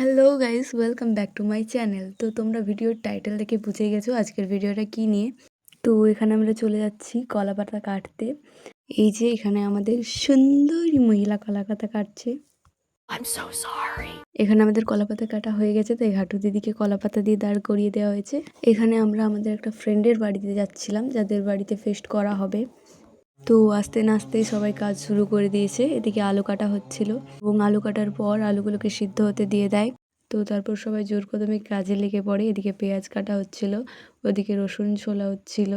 Hello guys welcome back to my channel তো তোমরা ভিডিওর টাইটেল দেখে বুঝে গেছো আজকের ভিডিওটা কি নিয়ে? তো এখানে আমরা চলে যাচ্ছি কলা পাতা কাটতে। এই যে এখানে আমাদের সুন্দরী মহিলা কলা পাতা কাটছে. এখানে আমাদের কলা পাতা কাটা হয়ে গেছে তাই ঘাটু দিদিকে কলা পাতা দিয়ে দাঁড় করিয়ে দেওয়া হয়েছে। এখানে আমরা আমাদের একটা ফ্রেন্ডের বাড়িতে যাচ্ছিলাম যাদের বাড়িতে ফেস্ট করা হবে। তো আস্তে না আস্তেই সবাই কাজ শুরু করে দিয়েছে। এদিকে আলু কাটা হচ্ছিল এবং আলু কাটার পর আলুগুলোকে সিদ্ধ হতে দিয়ে দেয়। তো তারপর সবাই জোর কদমে কাজে লেগে পড়ে। এদিকে পেঁয়াজ কাটা হচ্ছিল, ওদিকে রসুন ছোলা হচ্ছিল।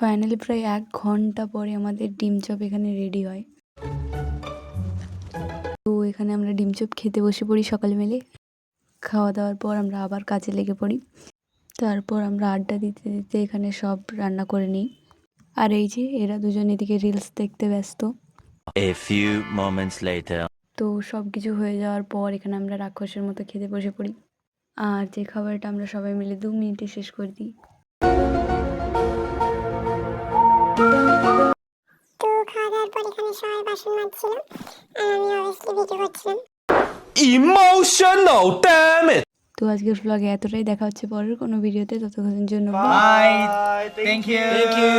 ফাইনালি প্রায় এক ঘণ্টা পরে আমাদের ডিম চপ এখানে রেডি হয়। তো এখানে আমরা ডিম চপ খেতে বসে পড়ি সকাল মিলে। খাওয়া দাওয়ার পর আমরা আবার কাজে লেগে পড়ি। তারপর আমরা আড্ডা দিতে দিতে এখানে সব রান্না করে নিই। আর এই যে এরা দুজন এদিকে রিলস দেখতে ব্যস্ত. তো সব কিছু হয়ে যাওয়ার পর এখানে আমরা রাক্ষসের মতো খেতে বসে পড়ি। আর যে খাবারটা আমরা সবাই মিলে দু মিনিটে শেষ করে দিই। সবাই বাসন মাজছিল আর আমি অবভিয়াসলি ভিডিও করছিলাম Emotional, damn it! তো আজকের ব্লগে এতটাই দেখা হচ্ছে পরের কোনো ভিডিওতে ততক্ষণের জন্য bye thank you thank you.